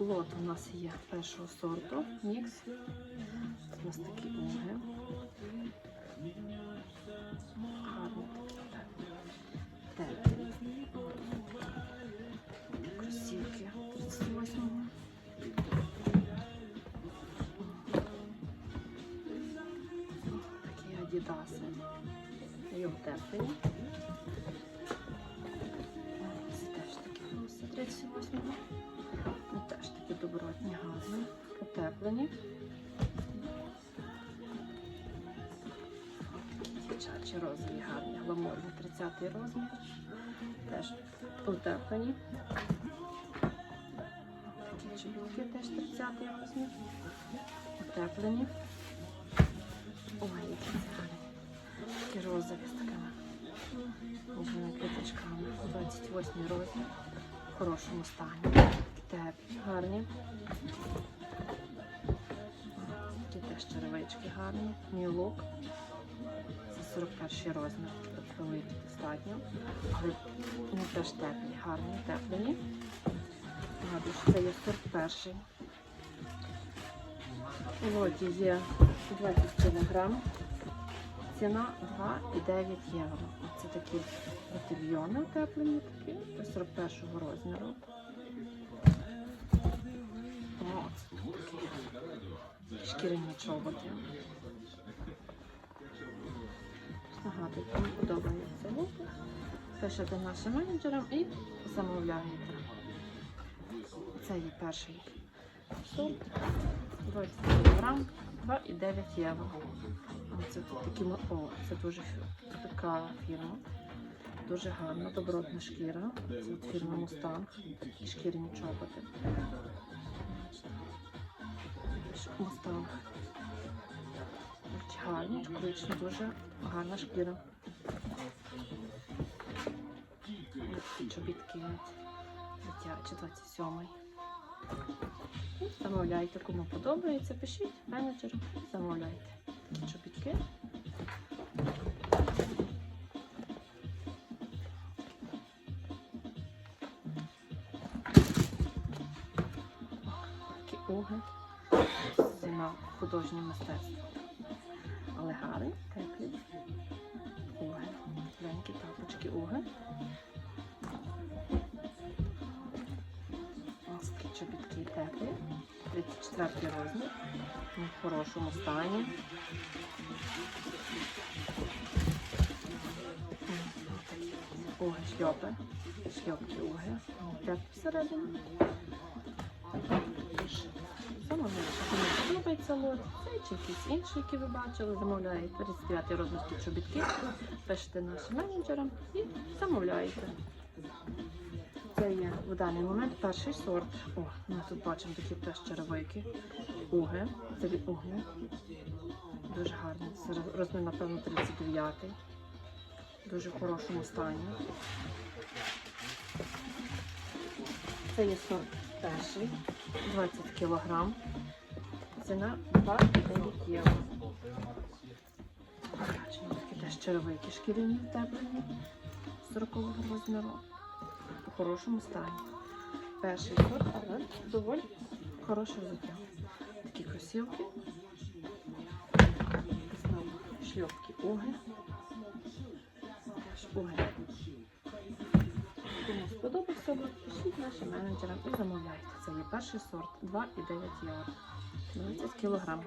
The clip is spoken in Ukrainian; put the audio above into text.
лот у нас є першого сорту, мікс. У нас такі уги. Гарні такі. так. Теплі. Кросівки 38-го. Такі адідаси. І утеплені. Це теж такі 38-го. Добротні, гарні, утеплені. Дівчачі розові, гарні, гламурні, 30-й розмір. Теж утеплені. Такі чобітки теж 30-й розмір. Утеплені. Ой, які гарні. Такі розові з такими квіточками. 28 розмір. В хорошому стані. Теплі, гарні. Такі теж черевички гарні. Мій лук. Це 41 розмір. Тобто великий достатньо. Але вони теж теплі, гарні, теплені. Нагадую, що це є 41. У лоті є 20 кг. Ціна 2,9 євро. Це такі батальйони утеплені такі до 41 розміру. О, це такі шкіряні чоботи. Нагадую, кому подобається лук. Пишете нашим менеджерам і замовляєте. Це є перший сорт. 20 кг, 2,9 євро. Це такі о, це дуже така фірма. Дуже гарна, добротна шкіра. Це фірма Мустанг. Такі шкіряні чоботи. Мустанг. Такі Гарні, дуже гарна шкіра. Чобітки дитячі, 27-й. Замовляйте, кому подобається, пишіть менеджеру, замовляйте чобітки. Такі уги. Зима художнє мистецтво. Але гарні, теплі. Уги. Тепленькі тапочки уги. Ось чобітки теплі. 34 розмір. В хорошому стані. Уги шльопи. Шльопки уги. Теплі всередині. Замовляйте, кому подобається лот. Цей чи якийсь інший, який ви бачили. Замовляєте 39 розмір ті чобітки. Пишете нашим менеджерам і замовляєте. Це є в даний момент перший сорт. О, ми тут бачимо такі теж черевики. Уги. Це від угли. Дуже гарні. Це роз- розмір, напевно, 39-й. Дуже в хорошому стані. Це є сорт перший. 20 кг. Ціна 2,9 євро. Такі теж черевики шкіряні втеплені 40 розміру у хорошому стані. Перший сорт, але доволі хороше взуття. Такі кросівки. Знову шльопки уги. Теж уги. Кому сподобався, нашим менеджерам і замовляйте. Це є перший сорт 2,9 євро. 20 кілограм